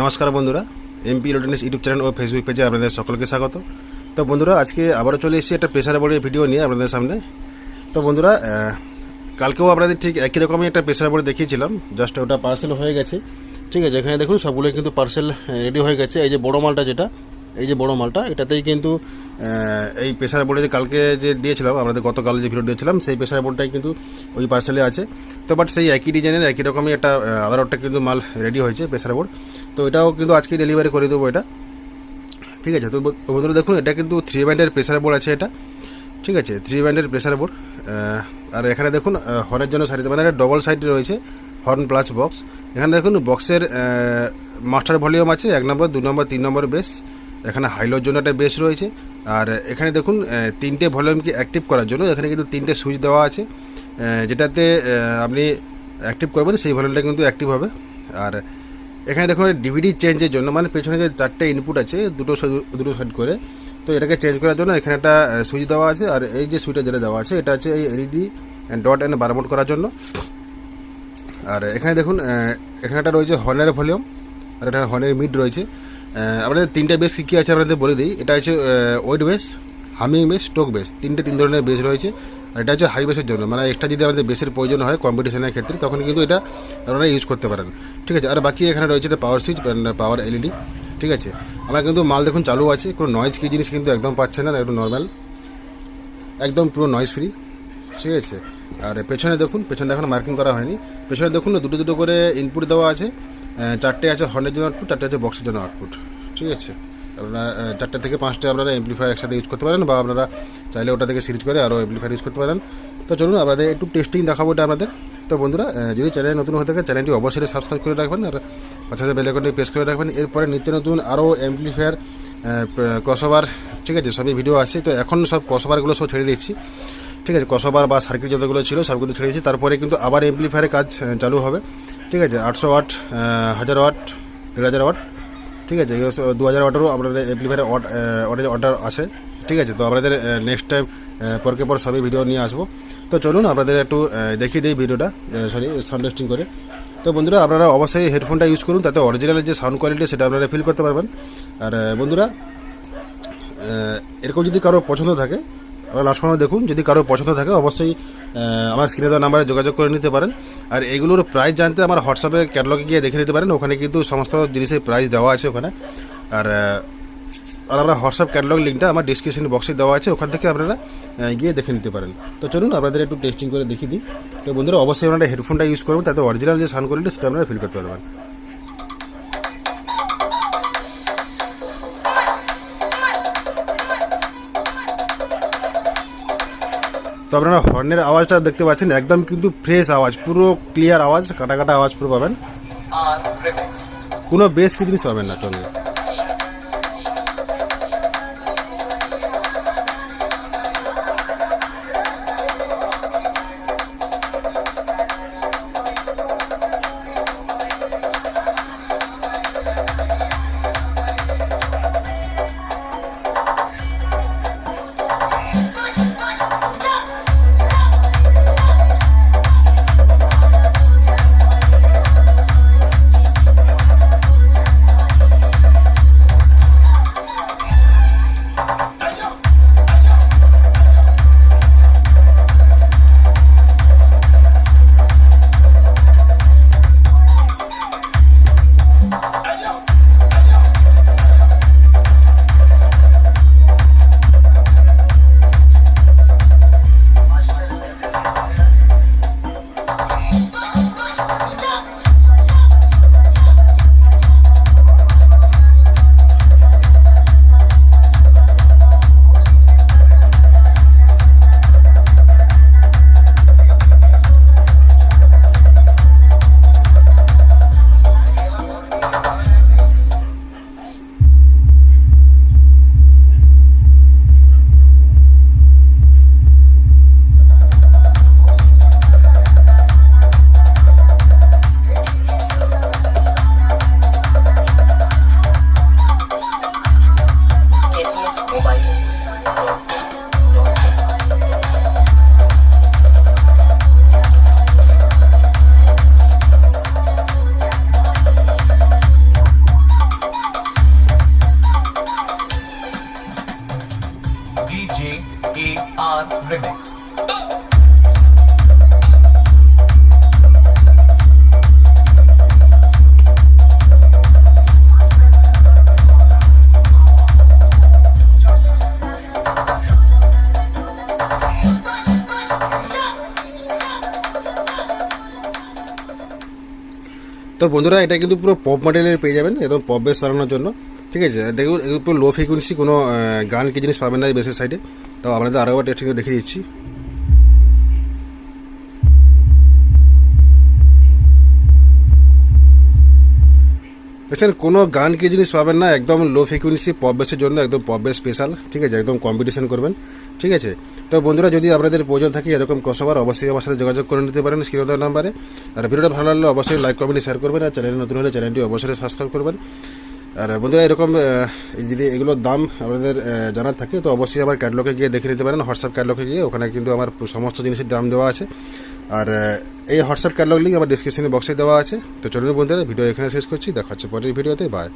নমস্কার বন্ধুরা MP electronics YouTube channel ও ফেসবুক পেজে আপনাদের সকলকে স্বাগত। তো বন্ধুরা, আজকে আবারও চলে এসেছি একটা প্রেশার বোর্ডের ভিডিও নিয়ে আপনাদের সামনে। তো বন্ধুরা কালকেও আপনাদের ঠিক একই রকমই একটা প্রেশার বোর্ড দেখিয়েছিলাম জাস্ট ওটা পার্সেল হয়ে গেছে। ঠিক আছে, এখানে দেখুন, সবগুলো কিন্তু পার্সেল রেডি হয়ে গেছে। এই যে বড় মালটা যেটা, এই যে বড় মালটা, এটাতেই কিন্তু এই প্রেশার বোর্ডে যে কালকে যে দিয়েছিলাম আপনাদের গতকাল যে ভিডিও দিয়েছিলাম, সেই প্রেশার বোর্ডটাই কিন্তু ওই পার্সেলে আছে। তো বাট সেই একই ডিজাইনের একই রকমই একটা আবার একটা কিন্তু মাল রেডি হয়েছে প্রেশার বোর্ড তো এটাও কিন্তু আজকে ডেলিভারি করে দেবো এটা। ঠিক আছে, তো বন্ধুরা দেখুন, এটা কিন্তু থ্রি ব্যান্ডের প্রেশার বোর্ড আছে এটা। ঠিক আছে থ্রি ব্যান্ডের প্রেশার বোর্ড আর এখানে দেখুন হর্নের জন্য সাইড মানে একটা ডবল সাইড রয়েছে হর্ন প্লাস বক্স এখানে দেখুন বক্সের মাস্টার ভলিউম আছে, এক নম্বর দু নম্বর তিন নম্বর বেস এখানে হাইলোর জন্য একটা বেস রয়েছে। আর এখানে দেখুন তিনটে ভলিউমকে অ্যাক্টিভ করার জন্য এখানে কিন্তু তিনটে সুইচ দেওয়া আছে। যেটাতে আপনি অ্যাক্টিভ করবেন, সেই ভলিউমটা কিন্তু অ্যাক্টিভ হবে। আর এখানে দেখুন ডিভিডি চেঞ্জের জন্য মানে পেছনে যে চারটে ইনপুট আছে, দুটো দুটো সাইড করে, তো এটাকে চেঞ্জ করার জন্য এখানে একটা সুইচ দেওয়া আছে, আর এই যে সুইচটা যেটা দেওয়া আছে, এটা হচ্ছে এই এলইডি ডট অ্যান্ড বারমোট করার জন্য। আর এখানে দেখুন এখানে একটা রয়েছে হর্নের ভলিউম আর এটা হর্নের মিড রয়েছে। আপনাদের তিনটে বেস কী কী আছে আপনাদের বলে দিই। এটা হচ্ছে ওয়েট বেস হামিং বেস টোক বেস তিনটে তিন ধরনের বেস রয়েছে। আর এটা হচ্ছে হাই বেসের জন্য। মানে এক্সট্রা যদি আমাদের বেসের প্রয়োজন হয় কম্পিটিশনের ক্ষেত্রে, তখন কিন্তু এটা আপনারা ইউজ করতে পারেন। ঠিক আছে, আর বাকি এখানে রয়েছে এটা পাওয়ার সুইচ পাওয়ার এলইডি ঠিক আছে, আমার কিন্তু মাল দেখুন চালু আছে, কোনো নয়েজ কি জিনিস কিন্তু একদম পাচ্ছে না, একদম নর্মাল একদম পুরো নয়েজ ফ্রি ঠিক আছে, আর পেছনে দেখুন, পেছনে এখন মার্কিং করা হয়নি। পেছনে দেখুন দুটো দুটো করে ইনপুট দেওয়া আছে। চারটে আছে হর্নের জন্য আউটপুট চারটে আছে বক্সের জন্য আউটপুট ঠিক আছে আপনারা চারটে থেকে পাঁচটা আপনারা এমপ্লিফায়ার একসাথে ইউজ করতে পারেন বা আপনারা চাইলে ওটা থেকে সিরিজ করে আরও এমপ্লিফায়ার ইউজ করতে পারেন। তো চলুন, আপনাদের একটু টেস্টিং দেখাবো এটা আপনাদের। তো বন্ধুরা যদি চ্যানেল নতুন হয়ে থাকে চ্যানেলটি অবশ্যই সাবস্ক্রাইব করে রাখবেন আর পাশে বেলাইকনটি প্রেস করে রাখবেন। এরপরে নিত্য নতুন আরও এমপ্লিফায়ার ক্রসওভার ঠিক আছে, সবই ভিডিও আছে। তো এখন সব ক্রসওভারগুলো সব ছেড়ে দিচ্ছি ঠিক আছে কসবার বা সার্কিট যতগুলো ছিল সবগুলো ছেড়ে দিয়েছি। তারপরে কিন্তু আবার এমপ্লিফায়ারের কাজ চালু হবে। ঠিক আছে, আটশো ওয়াট হাজার ওয়াট, দেড় হাজার ওয়াট ঠিক আছে দু হাজার ওয়াটেরও আপনাদের ওয়াট অর্ডার অর্ডার আছে, ঠিক আছে, তো আপনাদের নেক্সট টাইম পরকে পর সবই ভিডিও নিয়ে আসব। তো চলুন আপনাদের একটু দেখিয়ে দিই ভিডিওটা সরি সাউন্ড টেস্টিং করে। তো বন্ধুরা, আপনারা অবশ্যই হেডফোনটা ইউজ করুন, তাতে অরিজিনালের যে সাউন্ড কোয়ালিটি সেটা আপনারা ফিল করতে পারবেন। আর বন্ধুরা এরকম যদি কারও পছন্দ থাকে আপনারা লাস্ট সময় দেখুন, যদি কারও পছন্দ থাকে, অবশ্যই আমার স্ক্রিনে দেওয়া নাম্বারে যোগাযোগ করে নিতে পারেন। আর এগুলোর প্রাইস জানতে আমার হোয়াটসঅ্যাপে ক্যাটালগে গিয়ে দেখে নিতে পারেন। ওখানে কিন্তু সমস্ত জিনিসের প্রাইস দেওয়া আছে ওখানে। আর আর আমরা হোয়াটসঅ্যাপ ক্যাটালগ লিঙ্কটা আমার ডিসক্রিপশন বক্সে দেওয়া আছে। ওখান থেকে আপনারা গিয়ে দেখে নিতে পারেন। তো চলুন, আপনাদের একটু টেস্টিং করে দেখিয়ে দিই। তো বন্ধুরা, অবশ্যই আপনারা হেডফোনটা ইউজ করবেন, তাতে অরিজিনাল যে সাউন্ড কোয়ালিটি সেটা আপনারা ফিল করতে পারবেন। তো আপনারা হর্নের আওয়াজটা দেখতে পাচ্ছেন একদম কিন্তু ফ্রেশ আওয়াজ পুরো ক্লিয়ার আওয়াজ কাটা কাটা আওয়াজ পুরো পাবেন। কোনো বেশ কিছু জিনিস পাবেন না AR Remix. তো বন্ধুরা, এটা কিন্তু পুরো পপ মডেলের পেয়ে যাবেন, একদম পপ বেস চালানোর জন্য। ঠিক আছে? দেখুন একটু লো ফ্রিকুয়েন্সি কোনো গান কি জিনিস পাবেন না এই বেসের সাইডে তো আপনাদের আরও একবার টেস্টিং দেখিয়ে দিচ্ছি। দেখছেন কোনো গান কি জিনিস পাবেন না, একদম লো ফ্রিকুয়েন্সি পপ বেসের জন্য একদম পপ বেস স্পেশাল ঠিক আছে? একদম কম্পিটিশন করবেন, ঠিক আছে? তো বন্ধুরা, যদি আপনাদের প্রয়োজন থাকে এরকম ক্রসওভার অবশ্যই আমার সাথে যোগাযোগ করে নিতে পারেন স্ক্রিন নাম্বারে আর ভিডিওটা ভালো লাগলে অবশ্যই লাইক কমেন্ট শেয়ার করবেন। আর চ্যানেল নতুন হলে চ্যানেলটি অবশ্যই সাবস্ক্রাইব করবেন। আর বন্ধুরা, এরকম যদি এগুলোর দাম আপনাদের জানার থাকে, তো অবশ্যই আমার ক্যাটলগে গিয়ে দেখে নিতে পারেন। হোয়াটসঅ্যাপ ক্যাটলগে গিয়ে ওখানে কিন্তু আমার সমস্ত জিনিসের দাম দেওয়া আছে। আর এই হোয়াটসঅ্যাপ ক্যাটলগ লিঙ্ক আমার ডিসক্রিপশনে বক্সে দেওয়া আছে। তো চলুন বন্ধুরা ভিডিও এখানে শেষ করছি। দেখা হচ্ছে পরের ভিডিওতে বাই